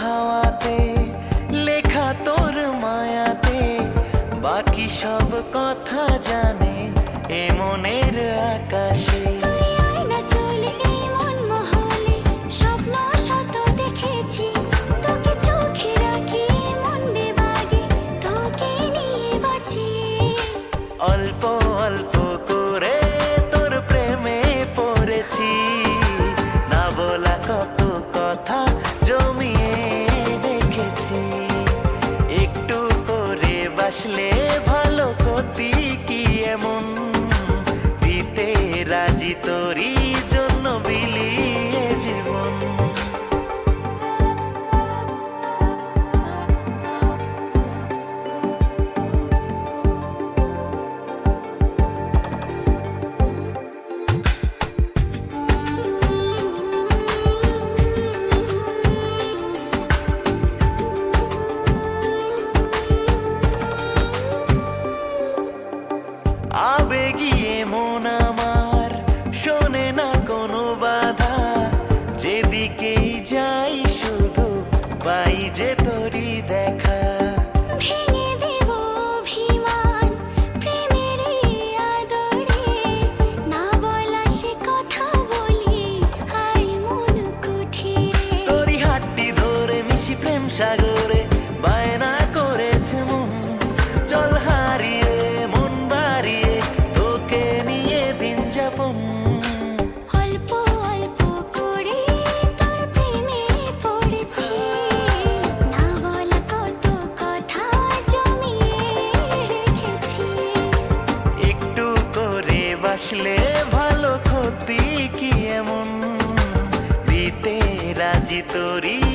হাওয়াতে লেখা তোর মায়াতে বাকি সব কথা জানে এ মনের আকাশে। অল্প আসলে ভালো ক্ষতি কি এমন? দিতে রাজি তরী నేనా? আসলে ভালো ক্ষতি কি এমন? দিতে রাজি তরী